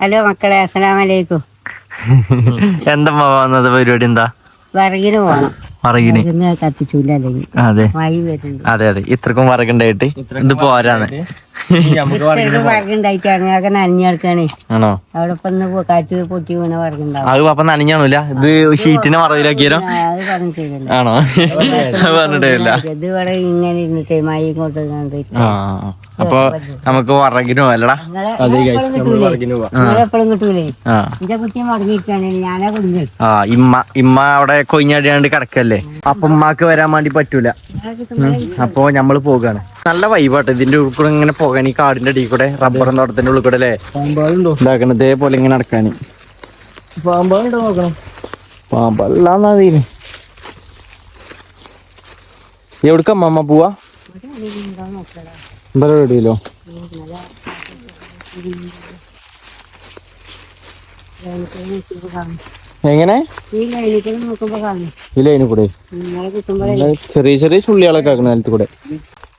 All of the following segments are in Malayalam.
ഹലോ മക്കളെ അസ്സലാമലൈക്കും. എന്താ വന്നത്? പരിപാടി എന്താ? വിറകിന് പോണം. വറകിന്? കത്തിച്ചൂല അതെ. അതെ അതെ. ഇത്രക്കും വറകുണ്ടായിട്ട് ഇത് പോരാന്ന് അതൊക്കെ നനഞ്ഞു കിടക്കാണ് ആണോ? അവിടെ ഇപ്പൊ ഇന്ന് കാറ്റ് പൊട്ടി വീണ അത് അപ്പൊ നനഞ്ഞാണല്ല ഇത് ഷീറ്റിനെ മറവിലാക്കിയാലോ? ആ, അത് പറഞ്ഞിട്ടില്ല ആണോ? പറഞ്ഞിട്ടില്ല ഇത് ഇവിടെ ഇങ്ങനെ ഇരുന്നിട്ട് കണ്ട് അപ്പൊ നമുക്ക് വറകിനോ അല്ലടാ എപ്പോഴും കിട്ടൂലേ? ആ. എന്റെ കുട്ടി മടങ്ങിയിരിക്കാണ് ഞാനാ കുടുങ്ങി ആ ഇമ്മ ഇമ്മ അവിടെ കൊയിഞ്ഞടിയാണ്ട് കിടക്കല്ലേ? അപ്പൊ ഉമ്മാക്ക് വരാൻ വേണ്ടി പറ്റൂല. അപ്പൊ ഞമ്മൾ പോകാണ്. നല്ല വൈബാട്ടോ ഇതിന്റെ ഉൾക്കൂടെ ഇങ്ങനെ ഇങ്ങനെ പോകാൻ ഈ കാടിന്റെ അടിയിൽ കൂടെ റബ്ബർ തോട്ടത്തിന്റെ ഉള്ളിൽ കൂടെ അല്ലേ? ഇതാക്കണം ഇതേപോലെ ഇങ്ങനെ നടക്കാൻ പാമ്പാണ്ടോ നോക്കണം? എവിടക്ക അമ്മ പോവാ? എവിടെയല്ലോ എങ്ങനെ? ഈ ലൈനിൽ കൂടെ ചെറിയ ചെറിയ ചുള്ളികളൊക്കെ ആക്കണം നിലത്ത് കൂടെ.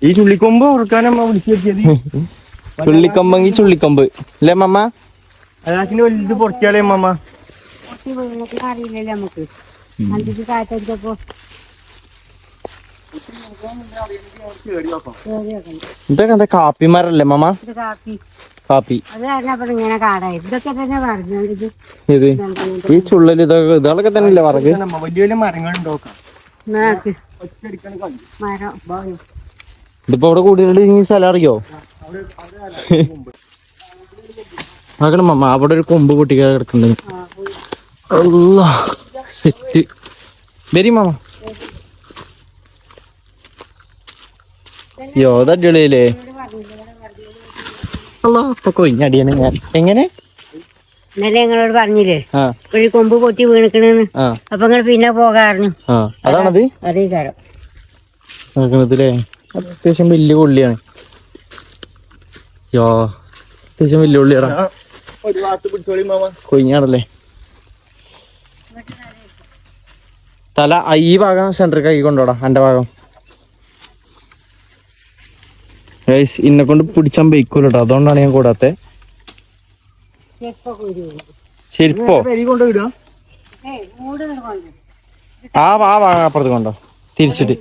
ഈ ചുള്ളിക്കൊമ്പ് ഓർക്കാനമ്മ വിളിച്ചു ചുള്ളിക്കമ്പെങ്കി ചുള്ളിക്കമ്പ്. അല്ലേ മമ്മ അയാക്കിന് വലുത് പൊറക്കിയാലേ അറിയില്ലല്ലോ നമുക്ക്. കാറ്റടിച്ചപ്പോ വെക്കണം. ഇതൊക്കെ എന്താ മമ്മ കാപ്പി. കാപ്പി. അത് കാരണം അപ്പൊ കാടായി. ഇതൊക്കെ ഇത്. ഈ ചുള്ളൽ ഇതൊക്കെ ഇതൊക്കെ തന്നെയല്ലേ പറഞ്ഞു വലിയ വലിയ മരങ്ങളുണ്ടോ നാക്ക്. മരം. ഇതിപ്പോ അവിടെ കൂടിയിട്ട് ഈ സ്ഥലം അറിയോ? ആക്കണം മമ്മ അവിടെ ഒരു കൊമ്പ് പൊട്ടിക്കാതെ കിടക്കുന്നുണ്ട്. സെറ്റ്. വരി മാമ. യോ അതടിപൊളിയല്ലേ അല്ലോ ഇപ്പൊ കൊയിഞ്ഞടിയാണ് ഞാൻ. എങ്ങനെ? ഇന്നലെ ഞങ്ങളോട് പറഞ്ഞില്ലേ? ഒരു കൊമ്പ് പൊട്ടി വീണിക്കണെന്ന്. അപ്പൊ നിങ്ങൾ പിന്നെ പോകാറുന്നു ആ അതാണത്? അതേ കാരം അത്യാവശ്യം വലിയ കൊള്ളിയാണ് യോ അത്യാവശ്യം വലിയ കൊള്ളിയാടാ കൊയിഞ്ഞാടല്ലേ തല ഈ ഭാഗം സെന്റർ കൈ കൊണ്ടോടാ എന്റെ ഭാഗം. ഗൈസ് ഇന്നെ കൊണ്ട് പിടിച്ചാൻ ബൈക്കൂലട്ടോ അതുകൊണ്ടാണ് ഞാൻ കൂടാത്തെ. ചെരുപ്പോ? ആ വാ ഭാഗം അപ്പുറത്ത് കൊണ്ടോ. തിരിച്ചിട്ട്.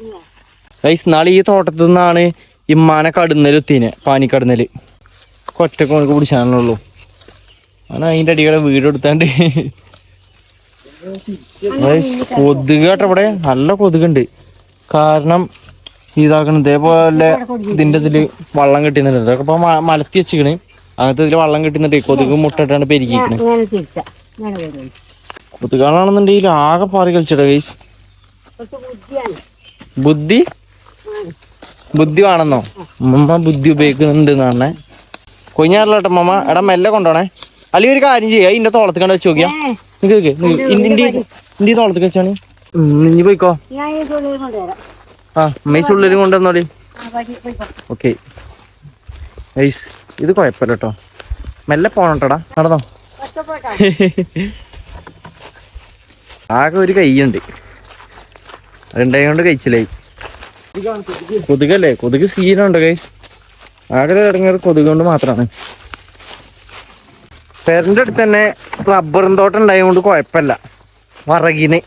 ഗൈസ് നാളെ ഈ തോട്ടത്തിൽ നിന്നാണ് ഇമ്മാനെ കടന്നലെത്തിനെ പാനിക്കടന്നൽ ഒറ്റയ്ക്ക് നമുക്ക് പിടിച്ചാണുള്ളൂ ആണ് അതിന്റെ അടികളെ വീട് എടുത്താണ്ട്. ഗൈസ്, കൊതുക് കേട്ടോ ഇവിടെ. നല്ല കൊതുകുണ്ട്. കാരണം ഇതാക്കണം ഇതേപോലെ ഇതിന്റെ ഇതിൽ വള്ളം കിട്ടുന്നുണ്ട് ഇതൊക്കെ ഇപ്പൊ മലത്തി വെച്ചിക്കണ്. അങ്ങനത്തെ ഇതിൽ വള്ളം കിട്ടുന്നുണ്ട് കൊതുക് മുട്ടിട്ടാണ് പെരുകിക്കണ് കൊതുകാണെന്നുണ്ടെങ്കിൽ ആകെ പാറി കളിച്ചിട്ടോ ഗൈസ് ബുദ്ധി? ബുദ്ധി വേണമെന്നോ ഉമ്മ ബുദ്ധി ഉപയോഗിക്കുന്നുണ്ട് എന്നാണേ കൊഞ്ഞാറിലോട്ടെ മമ്മ. എടാ മെല്ലെ കൊണ്ടോണേ. അല്ലെങ്കിൽ ഒരു കാര്യം ചെയ്യാ. ഇന്റെ തോളത്ത് കണ്ട് വെച്ച് നോക്കിയാ. നിക്ക്. ഇന്റെ തോളത്ത് വെച്ചാണ് ഇനി പോയിക്കോ. ആ അമ്മ ഉള്ളിലും കൊണ്ടുവന്നോളി. ഓക്കെ. ഐസ് ഇത് കുഴപ്പമില്ല കേട്ടോ. മെല്ലെ പോണട്ടോടാ. നടന്നോ? ആകെ ഒരു കൈയുണ്ട്. അതുണ്ടായോണ്ട് കഴിച്ചില്ലേ കൊതുകല്ലേ? കൊതുക് സീനുണ്ട് കൈസ് ആകെ ഇറങ്ങിയത് കൊതുക് കൊണ്ട് മാത്രമാണ് പെരന്റെ അടുത്ത് തന്നെ റബ്ബറും തോട്ടം ഉണ്ടായതുകൊണ്ട് കുഴപ്പമില്ല. വറകിന്.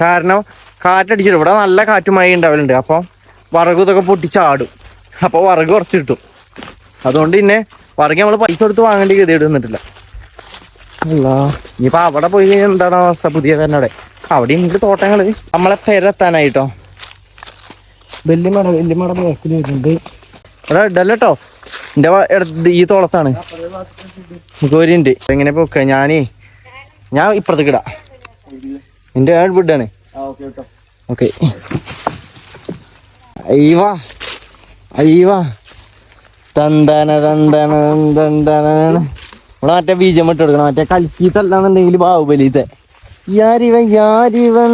കാരണം കാറ്റടിച്ചിട്ട് ഇവിടെ നല്ല കാറ്റും മഴ ഉണ്ടാവലുണ്ട്. അപ്പോൾ വറക് ഇതൊക്കെ പൊട്ടിച്ചാടും അപ്പോൾ വറക് കുറച്ച് കിട്ടും. അതുകൊണ്ട് പിന്നെ വറക് നമ്മൾ പൈസ കൊടുത്ത് വാങ്ങേണ്ടി ഗതിയോട് നിന്നിട്ടില്ല അല്ല ഇനിയിപ്പോൾ അവിടെ പോയി കഴിഞ്ഞാൽ എന്താണ് അവസ്ഥ? പുതിയ തന്നെ അവിടെ. ഉണ്ട് തോട്ടങ്ങൾ നമ്മളെ പെരെത്താനായിട്ടോ വെല്ലിമട വെല്ലിമട ബാക്കിൽ വരുന്നുണ്ട് അവിടെ ഇടല്ലോ ഇടത് ഈ തോളത്താണ്. ഗോരിണ്ട് എങ്ങനെ പോക്ക? ഞാനേ ഞാൻ ഇപ്പുറത്തേക്ക് ഇടാം. എന്റെ ഏഴ് വീടാണ് ഓക്കെ അയ്യവാ. അയ്യവാ. തന്താന തന്താന തന്താനാണ് ഇവിടെ മറ്റേ ബീജം ഇട്ട് കൊടുക്കണം. മറ്റേ കൽക്കീത്തല്ലാന്നുണ്ടെങ്കിൽ ബാഹുബലിത്തെ. യാരിവൻ യാരിവൻ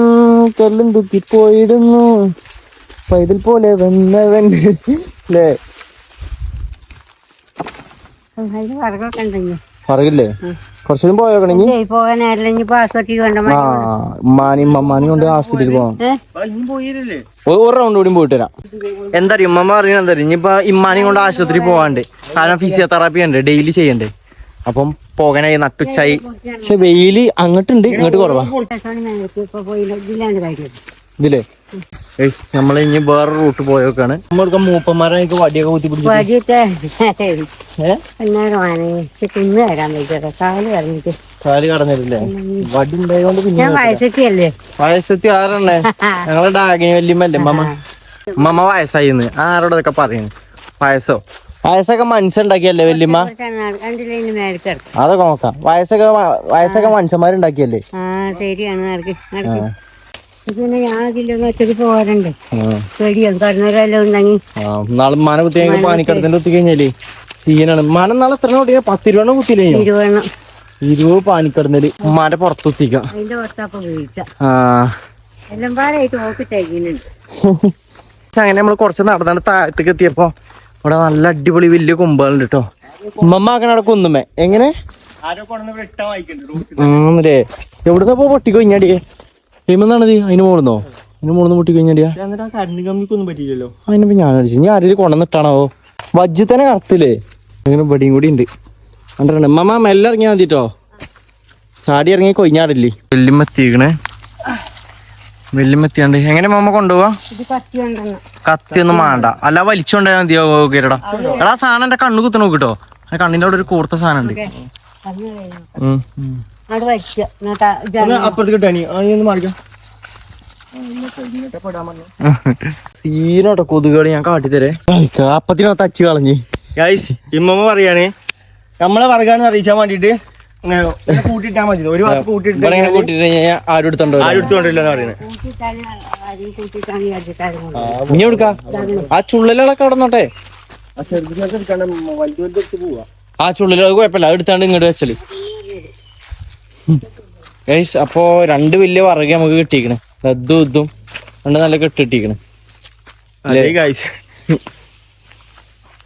കല്ലും തുക്കി പോയിടുന്നു പൈതൽ പോലെ വന്നവൻ അല്ലേ അതിന് വിറകൊക്കെ ഉണ്ടെങ്കിൽ. പറകില്ലേ കുറച്ചുകൂടി പോയോക്കണെങ്കി പോകാനായില്ല ഇനിയിപ്പോ ആസ്വദിക്ക് ആ ഉമ്മാനും അമ്മാനും കൊണ്ട് ഹോസ്പിറ്റലിൽ പോകാം ഒരു ഒരു റൗണ്ട് കൂടി പോയിട്ട് വരാം. എന്താ അറിയും ഉമ്മ പറഞ്ഞത് എന്തറിയും ഇനിയിപ്പോ ഇമ്മാനെയും കൊണ്ട് ആശുപത്രി പോവാണ്ട്. കാരണം ഫിസിയോതെറാപ്പി ഉണ്ട് ഡെയിലി ചെയ്യണ്ടേ. അപ്പം പോകാനായി നട്ടുച്ചായി. പക്ഷെ വെയിൽ അങ്ങോട്ടുണ്ട് ഇങ്ങോട്ട് കുറവാ. ഇതില്ലേ നമ്മൾ ഇനി വേറെ റൂട്ട് പോയോക്കാണ്. നമ്മൾക്ക് മൂപ്പന്മാരെ വടിയൊക്കെ കുത്തി പിടിച്ചു കാൽ വടി ഉണ്ടായതുകൊണ്ട് പിന്നെ വയസ്സെത്തി ആരണ്ണേ ഞങ്ങളെ ഡാഗിനി വല്യമ്മല്ലേ മമ്മ മമ്മ വയസ്സായിന്ന്. ആരോടൊക്കെ പറയുന്നു വയസ്സോ? വയസ്സൊക്കെ മനുഷ്യണ്ടാക്കിയല്ലേ വല്യമ്മ? അതൊക്കെ നോക്കാം. വയസ്സൊക്കെ വയസ്സൊക്കെ മനുഷ്യന്മാരുണ്ടാക്കിയല്ലേ? ശരിയാണ്. പിന്നെ ഞാൻ ഇതിലൊന്നും ഒറ്റയ്ക്ക് പോകാറുണ്ട്. പേടിയോ കടന്നവരെല്ലാം ഉണ്ടെങ്കിൽ നാളെ മന കുത്തി കഴിഞ്ഞാൽ പാനിക്കടത്തിന്റെ കുത്തി കഴിഞ്ഞാൽ സീനാണ്. മന നാളെ എത്ര കുട്ടിയാ പത്തിരുവണ്ണം രൂപ കുത്തിയില്ലേ ഇരുപത് പാനിക്കടന്നൽ. മര പുറത്ത് കുത്തിക്കാം അതിന്റെ പുറത്താപ്പം വീഴ്ച ആ. എല്ലാം പാടായിട്ട് ഓപ്പിട്ടേക്കുന്നുണ്ട് അങ്ങനെ നമ്മൾ കുറച്ച് നടന്നാണ് താഴത്തേക്ക് എത്തിയപ്പോ ഇവിടെ നല്ല അടിപൊളി വലിയ കുമ്പകളുണ്ട് കേട്ടോ ഉമ്മമ്മ അങ്ങനെ അവിടെ കുന്നുമേ എങ്ങനെ? ഇങ്ങടിയേ എവിടുന്ന പോ പൊട്ടി എയിമെന്നാണത് അതിന് മോളുന്നോ? അതിന് മോളുന്ന് പൊട്ടി ആ കറണ്ട് കമ്മിക്കൊന്നും പറ്റിയില്ലല്ലോ. അതിനിപ്പോ ഞാൻ അടിച്ചു ഞാൻ ആരെങ്കിലും കൊണ്ടുവന്നിട്ടാണോ വജ്ജി തന്നെ കടത്തില്ലേ അങ്ങനെ വെടിയും കൂടി ഉണ്ട്. കണ്ടിട്ടുണ്ട്. മമ്മ മെല്ലെ ഇറങ്ങിയാൽ മതിട്ടോ. ചാടി ഇറങ്ങി കൊയിഞ്ഞാടില്ലേ വെല്ലുമെത്തിക്കണേ വെല്ലുമെത്തിയാണ്ട് എങ്ങനെ മമ്മ കൊണ്ടുപോവാ? കത്തിയൊന്നും വേണ്ട. അല്ല വലിച്ചോണ്ടാ മതിയോ കേരടാ എടാ സാധനം എന്റെ കണ്ണു കുത്തി നോക്കിട്ടോ കണ്ണിന്റെ അവിടെ ഒരു കൂർത്ത സാധനം ഉണ്ട്. അവിടെ വയ്ക്കുക എന്നിട്ട് സീനോട്ടോ കൊതുകൾ ഞാൻ കാട്ടിത്തരേ. അപ്പത്തിനകത്ത് അച്ചു കളഞ്ഞ്. ഗൈസ് ഇമ്മമ്മ പറയാണ് നമ്മളെ വർഗാണെന്ന് അറിയിച്ചാൻ വേണ്ടിട്ട് കൂട്ടിട്ടാ മതി. ഒരു ഭാഗത്ത് കൂട്ടിട്ട് കഴിഞ്ഞാൽ ആരും എടുത്തോണ്ടോ ആരും പറയുന്നത് ഇനി എടുക്കാ. ആ ചുള്ളിലൊക്കെ അവിടെ നോട്ടെ ആ ചെറുതിനൊക്കെ എടുക്കാണ്ട് വലുത് വലുത് എടുത്ത് പോവാ. ആ ചുള്ളിലൊക്കെ കുഴപ്പമില്ല. എടുത്താണ്ട് ഇങ്ങോട്ട് വെച്ചൽ. ഗൈസ് അപ്പോ രണ്ട് വലിയ വറകെ നമുക്ക് കിട്ടിക്കണ് റദ്ദും ഇതും രണ്ട് നല്ല കെട്ട് കിട്ടിക്കണ് അല്ലേ? ഗൈസ്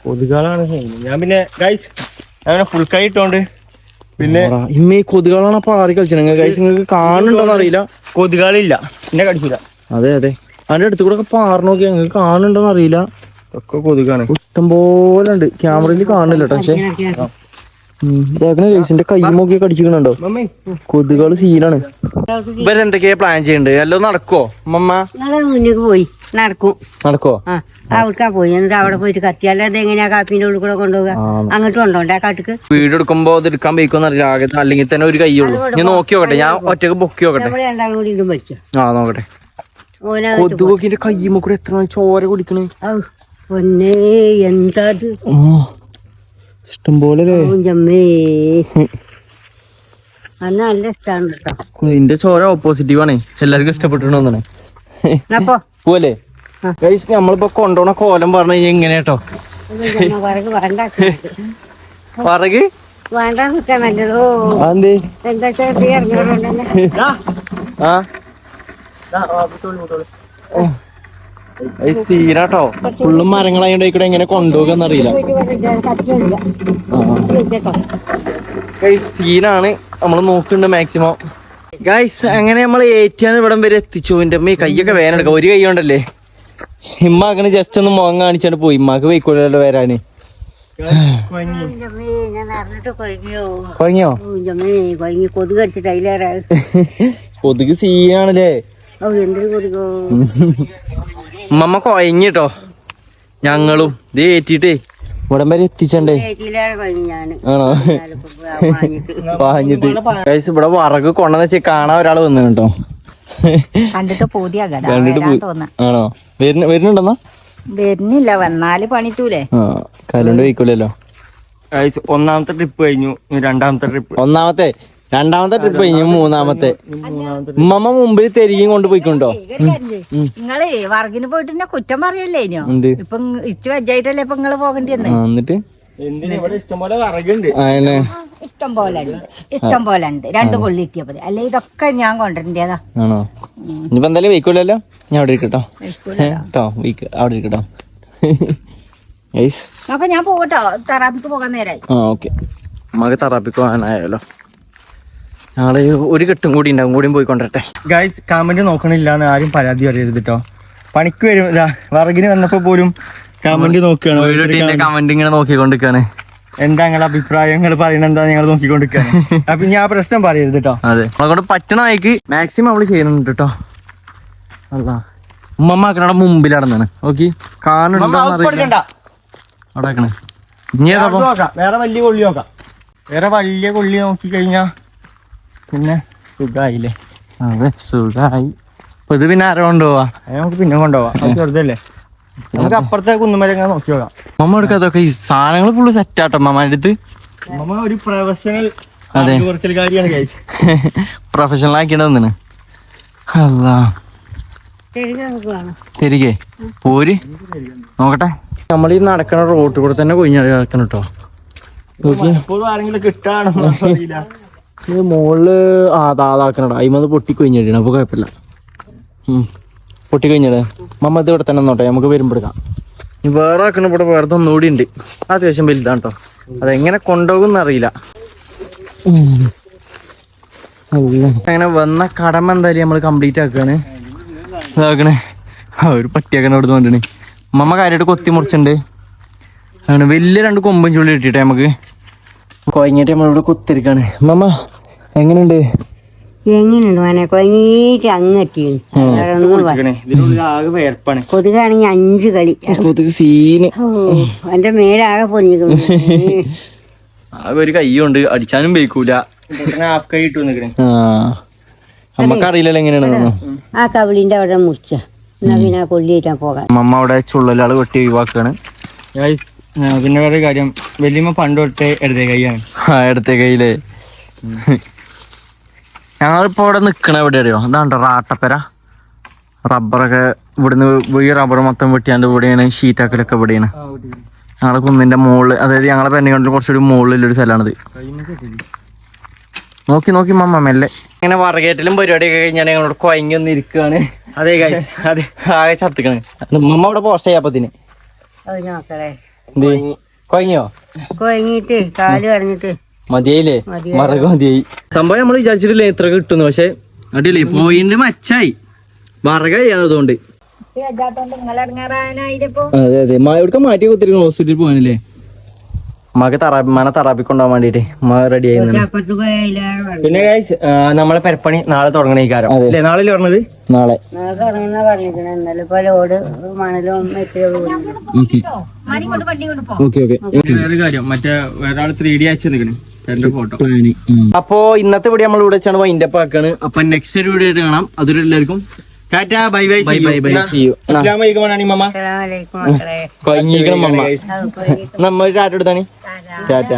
കൊതുകാളാണ് ഞാൻ പിന്നെ ഗൈസ് ഞാൻ ഫുൾ കൈ ഇട്ടോണ്ട് പിന്നെ ഇമ്മ ഈ കൊതുകളാണ് അപ്പൊ ആറി കളിച്ചത്. ഗൈസ് നിങ്ങൾക്ക് കാണുന്നുണ്ടോന്ന് അറിയില്ല. കൊതുകാളില്ല. പിന്നെ കടിച്ചില്ല. അതെ അതെ. അതിന്റെ അടുത്ത് കൂടെ ഒക്കെ പാറി നോക്കി ഞങ്ങൾക്ക് കാണുന്നുണ്ടോന്ന് അറിയില്ല. ഒക്കെ കൊതുകാണ്. ഇഷ്ടം പോലെ ഉണ്ട്. ക്യാമറയിൽ കാണുന്നില്ല കേട്ടോ പക്ഷെ. ഗൈസിന്റെ കൈ നോക്കി കടിച്ചിക്കണുണ്ടോ മമ്മി. കൊതുകൾ സീനാണ് ഇവരെന്തൊക്കെയാ പ്ലാൻ ചെയ്യണ്ടത് എല്ലാം നടക്കോ മമ്മ മുന്നിക്ക് പോയി. നടക്കും. നടക്കോ ആ അവിടേക്കാ പോയി. എന്നിട്ട് അവിടെ പോയിട്ട് കത്തിയാലേ അത് എങ്ങനെയാ കാപ്പിന്റെ ഉള്ളിൽ കൂടെ കൊണ്ടുപോകുക. അങ്ങോട്ട് കൊണ്ടോണ്ടേ ആ കാട്ടുക്ക്. വീട് എടുക്കുമ്പോ അത് എടുക്കാൻ പോയിക്കോന്ന് അറിയില്ല. ആകെ അല്ലെങ്കിൽ തന്നെ ഒരു കൈയുള്ളൂ ഞാൻ നോക്കി നോക്കട്ടെ. ഞാൻ ഒറ്റയ്ക്ക് പൊക്കി നോക്കട്ടെ. രണ്ടാളും കൂടി ഇടും വെച്ചു ആ നോക്കട്ടെ. ഓന കൈ കയ്യുമ്പോ കൂടെ എത്ര ചോര കുടിക്കണേ? പൊന്നേ എന്താ ഇത് ഇഷ്ടം പോലെ ജമ്മേ അന്ന് നല്ല ഇഷ്ടമാണ് കേട്ടോ. ഇതിന്റെ ചോര ഓപ്പോസിറ്റീവ് ആണ്. എല്ലാവർക്കും ഇഷ്ടപ്പെട്ടിട്ടുണ്ടോ പോലേ നമ്മളിപ്പോ കൊണ്ടോണ കോലം പറഞ്ഞു കഴിഞ്ഞാൽ എങ്ങനെ കേട്ടോ. പറക് വേണ്ട ഇറങ്ങാറുണ്ടല്ലേ സീനാട്ടോ. ഫുള്ളും മരങ്ങളായോണ്ട് ഇവിടെ എങ്ങനെ കൊണ്ടുപോകാന്ന് അറിയില്ല കത്തിയില്ല ഗൈസ് സീനാണ് നമ്മൾ നോക്കുന്നുണ്ട് മാക്സിമം. ഗൈസ് അങ്ങനെ നമ്മൾ ഏറ്റിയാന്ന് ഇവിടം വരെ എത്തിച്ചു. എന്റെ അമ്മ കൈയൊക്കെ വേനെടുക്കാം ഒരു കൈ കൊണ്ടല്ലേ? ഇമ്മ അങ്ങനെ ജസ്റ്റ് ഒന്ന് മുഖം കാണിച്ചാണ് പോയി. ഇമ്മാക്ക് വെയ്ക്കൂലല്ലോ വരാന്. കുഴങ്ങിയോ? കൊതുക് കടിച്ചിട്ട് അതിലേറെ കൊതുക് സീനാണല്ലേ? ഓ എന്തൊരു കൊതുകോ? ഉമ്മമ്മ കൊയങ്ങിട്ടോ ഞങ്ങളും. ഇത് ഏറ്റിട്ടേ. ഇവിടം വരെ എത്തിച്ചണ്ടേ? ആണോ? വാങ്ങിട്ട് പാഞ്ഞിട്ട്. ഗൈസ് ഇവിടെ വറക് കൊണ്ടെന്ന് വെച്ചാൽ കാണാൻ ഒരാൾ വന്നു കേട്ടോ കണ്ടിട്ട് ആണോ? വരുന്ന വരുന്നുണ്ടെന്നാ? വരുന്നില്ല. വന്നാൽ പണിട്ടൂലേ. ആ കലുണ്ട് വയ്ക്കൂലല്ലോ. ഒന്നാമത്തെ ട്രിപ്പ് കഴിഞ്ഞു. രണ്ടാമത്തെ ട്രിപ്പ് ഒന്നാമത്തെ രണ്ടാമത്തെ ട്രിപ്പ് കഴിഞ്ഞു മൂന്നാമത്തെ. ഉമ്മമ്മ മുമ്പിൽ തെരികയും കൊണ്ട് പോയിക്കൊണ്ടോ? നിങ്ങൾ വർഗിന് പോയിട്ട് എന്നെ കുറ്റം പറയല്ലേ ഇനിയോ ഇപ്പൊ ഇച്ച് വെജായിട്ടല്ലേ ഇപ്പൊ നിങ്ങൾ പോകേണ്ടി എന്നിട്ട്? ഇഷ്ടം പോലെ ഉണ്ട്. ഇഷ്ടം പോലെ ഉണ്ട്. രണ്ട് കൊള്ളി എത്തിയ മതി അല്ലെ ഇതൊക്കെ ഞാൻ കൊണ്ടുവരേണ്ടതാ ആണോ? ഇനിയിപ്പോ എന്തായാലും വെയ്ക്കൂലല്ലോ? ഞാൻ അവിടെ ഇരിക്കട്ടോ. കേട്ടോ അവിടെ ഇരിക്കട്ടോ. നോക്ക ഞാൻ പോകട്ടോ. തെറാപ്പിക്ക് പോകാൻ നേരായി. ആ ഓക്കെ. നമുക്ക് തറാപ്പിക്കുവാനായാലോ ഞങ്ങൾ ഒരു കെട്ടും കൂടി ഉണ്ടാവും കൂടിയും പോയിക്കൊണ്ടിരട്ടെ. ഗൈസ് കമന്റ് നോക്കണില്ല എന്ന് ആരും പരാതി പറയരുത് കേട്ടോ പണിക്ക് വരും ഇതാ, വറകിന് വന്നപ്പോ പോലും കമന്റ് നോക്കുകയാണ് കമന്റ് ഇങ്ങനെ നോക്കിക്കൊണ്ടിരിക്കാണ്. എന്താ നിങ്ങളെ അഭിപ്രായങ്ങൾ പറയണ എന്താ നിങ്ങൾ നോക്കിക്കൊണ്ടിരിക്കാണ്. അപ്പൊ ഞാൻ പ്രശ്നം പറയരുത് കേട്ടോ അതെ. നമ്മളെ പറ്റണ ആയിക്ക് മാക്സിമം അവൾ ചെയ്യുന്നുണ്ട് കേട്ടോ അല്ല ആക്കണ മുമ്പിൽ നടന്നാണ്. ഓക്കെ കാണുന്നുണ്ടോ അവിടെ ഇനി ഏതാ വേറെ വലിയ കൊള്ളി നോക്കാം. വേറെ വലിയ കൊള്ളി നോക്കി കഴിഞ്ഞാ പിന്നെ സുഖായില്ലേ? അതെ സുഖായി. അപ്പൊ ഇത് പിന്നെ ആരോ കൊണ്ടുപോവാ? അത് നമുക്ക് പിന്നെ കൊണ്ടുപോവാം. അത് ചെറുതല്ലേ? നമുക്ക് അപ്പുറത്തെ കുന്നുമരം ഇങ്ങനെ നോക്കി നോക്കാം. മമ്മ എടുക്ക അതൊക്കെ ഈ സാധനങ്ങൾ ഫുള്ള് സെറ്റ് ആട്ടോ അമ്മമാരുടെ അടുത്ത്. മമ്മ ഒരു പ്രൊഫഷണൽ അതെ. പ്രൊഫഷണൽ ആക്കിയിട്ട് വന്നിന് അല്ലാ തിരികെ. പോര്. നോക്കട്ടെ. നമ്മൾ ഈ നടക്കണ റോട്ടിൽ കൂടെ തന്നെ കൊഴിഞ്ഞാടി നടക്കണം കേട്ടോ നോക്കി എപ്പോഴും ആരെങ്കിലും കിട്ടാണോ മുകളിൽ ആ താതാക്കണടാ അയിമത് പൊട്ടി അപ്പോൾ അപ്പൊ കുഴപ്പമില്ല. ഉം. പൊട്ടി കൊഴിഞ്ഞടേ മമ്മ ഇത് ഇവിടെ തന്നെ നോട്ടെ നമുക്ക് വരുമ്പോഴെടുക്കാം വേറെ ആക്കണ ഇവിടെ വേറെ ഒന്നുകൂടി ഉണ്ട്. അത്യാവശ്യം വലുതാണ് കേട്ടോ അതെങ്ങനെ കൊണ്ടുപോകും അറിയില്ല. അങ്ങനെ വന്ന കടമ എന്തായാലും നമ്മൾ കംപ്ലീറ്റ് ആക്കുകയാണ് ഇതാക്കണേ. ഒരു പട്ടിയാക്കണ അവിടെ കൊണ്ടാണ് മമ്മ കാര്യമായിട്ട് കൊത്തി മുറിച്ചിട്ടുണ്ട്. അങ്ങനെ വലിയ രണ്ട് കൊമ്പും ചുള്ളി ഇട്ടിട്ടെ നമുക്ക്. കൊയങ്ങിട്ട് നമ്മളിവിടെ കുത്തിരിക്കാണ്. മമ്മ എങ്ങനെയുണ്ട് എങ്ങനെയുണ്ട് മോനെ? കൊഞ്ഞീറ്റ് അങ്ങെത്തി കൊതുകാണെങ്കിൽ അഞ്ച് കളി. കൊതുക് സീന്. ഓ എന്റെ മേലാകെ പൊന്നിക്കുന്നു ആകെ ഒരു കയ്യുണ്ട്. അടിച്ചാനും ബൈക്കൂല ഹാഫ് കൈ ഇട്ടു നിൽക്കണേ ആ. നമ്മക്കറിയില്ലല്ലോ എങ്ങനെയാണെന്നൊന്നും ആ കവിളിന്റെ അവിടെ മുറിച്ച. എന്നാ പിന്നെ കൊല്ലിയിട്ടാ പോകാൻ മമ്മ അവിടെ ചുള്ളലാൾ വെട്ടി ഒഴിവാക്കാണ്. പിന്നെ വേറെ കാര്യം. വലിയമ്മ പണ്ട് തൊട്ടേ ഇടതേ കൈയാണ്. ആ ഇടത്തെ കയ്യിൽ ഞങ്ങളിപ്പോ ഇവിടെ നിക്കണ എവിടെ അറിയോ ഇതാണ്ടോ റാട്ടപ്പര? റബ്ബറൊക്കെ ഇവിടുന്ന് ഈ റബ്ബർ മൊത്തം വെട്ടിയാണ്ട് ഇവിടെയാണ് ഷീറ്റാക്കലൊക്കെ ഇവിടെയാണ്. ഞങ്ങളെ കുന്നിന്റെ മുകളിൽ അതായത് ഞങ്ങളെ പെണ്ണിക്കൊണ്ടിൽ കുറച്ചുകൂടി മുകളിലൊരു സ്ഥലമാണിത് നോക്കി നോക്കി മമ്മ മെല്ലെ. ഇങ്ങനെ വറകേറ്റിലും പരിപാടിയൊക്കെ കഴിഞ്ഞാൽ ഞങ്ങളോട് കൊയങ്ങി ഒന്ന് ഇരിക്കുകയാണ് അതെ കഴിച്ചു അതെ ആകെ ചത്തുക്കണേ മമ്മ അവിടെ പോസ്റ്റ് ചെയ്യാപ്പത്തിന് അത് ഞാൻ എന്ത് കൊയങ്ങിയോ? കൊയങ്ങിട്ട് കാൽ കടഞ്ഞിട്ട് മതിയായില്ലേ? മറക്ക മറക മതിയായി. സംഭവം നമ്മൾ വിചാരിച്ചിട്ടില്ല ഇത്ര കിട്ടുന്നു പക്ഷെ അടിയില്ലേ പോയിന്റ് മച്ചായി. വറകായി അതുകൊണ്ട് അതെ അതെ. എവിടക്ക മാറ്റി കുത്തിരിക്കണം ഹോസ്പിറ്റലിൽ പോകാനല്ലേ? മക തറാപ്പി മന കൊണ്ടുപോകാൻ വേണ്ടിട്ട് റെഡി ആയിരുന്നു പിന്നെ നമ്മളെ പെരപ്പണി നാളെ തുടങ്ങണ ഈ കാരം അതെ. അല്ലേ? നാളെ പറഞ്ഞത്? നാളെ. നമുക്ക് ഇറങ്ങുന്ന പറഞ്ഞിരിക്കണ. എന്നാലും ഇപ്പൊ ലോഡ് മണലും മെറ്റലും ഓക്കെ ഓക്കെ. വേറെ കാര്യം. മറ്റേ വേറെ ത്രീ ഡി അയച്ചു നിൽക്കണേ എന്റെ ഫോട്ടോ. അപ്പോ ഇന്നത്തെ വീഡിയോ നമ്മൾ ഇവിടെ വെച്ചാണ് വൈൻഡ് അപ്പ് ആക്കാണ്. അപ്പൊ നെക്സ്റ്റ് ഒരു വീഡിയോ ആയിട്ട് കാണാം. അതൊരു എല്ലാവർക്കും. Tata bye bye bye bye bye see you അസ്ലാം വലൈക്കും മണി മമ്മ. ടാറ്റ എടുത്താണ്? ടാറ്റ.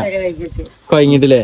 കൊയങ്ങിട്ടില്ലേ